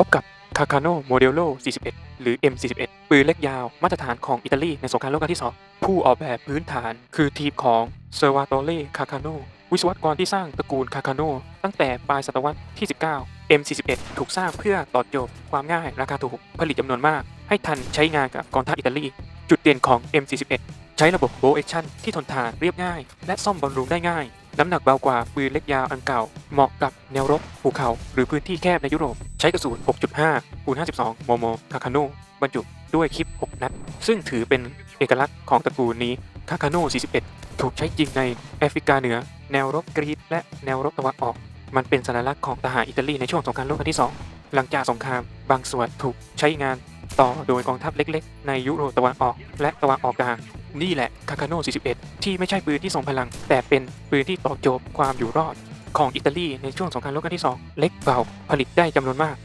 พบกับคาคาโนโมเดโล 41 หรือ M41 ปืนเล็กยาวมาตรฐานของอิตาลีในสงครามโลกครั้งที่2ผู้ออกแบบพื้นฐาน คือทีมของเซอร์วาโตเล่คาคาโนวิศวกรที่สร้างตระกูลคาคาโนตั้งแต่ปลายศตวรรษที่ 19 M41 ถูกสร้างเพื่อตอบโจทย์ความง่ายราคาถูกผลิตจำนวนมาก ให้ทันใช้งานกับกองทัพอิตาลี จุดเด่นของ M41 ใช้ระบบโบแอชั่นที่ทนทานเรียบง่าย และซ่อมบำรุงได้ง่าย น้ำหนักเบากว่าปืนเล็กยาวอันเก่า เหมาะกับแนวรบภูเขา หรือพื้นที่แคบในยุโรป ใช้กระสุน 6.5คูณ52โมโมคาคาโนบรรจุด้วยคลิป 6 นัด ซึ่งถือเป็นเอกลักษณ์ของตระกูลนี้ คาคาโน 41 ถูกใช้จริงในแอฟริกาเหนือ แนวรบกรีซและแนวรบตะวันออก มันเป็นสัญลักษณ์ของทหารอิตาลีในช่วงสงครามโลกครั้งที่ 2 หลังจากสงครามบางส่วนถูกใช้งานต่อโดยกองทัพเล็ก ๆ ในยุโรปตะวันออก และตะวันออกกลาง นี่แหละคาคาโน41 ที่ไม่ใช่ปืนที่ทรงพลัง แต่เป็นปืนที่ตอบโจทย์ความอยู่รอดของอิตาลีในช่วงสงครามโลกครั้งที่ 2 เล็กเบาผลิตได้จำนวนมาก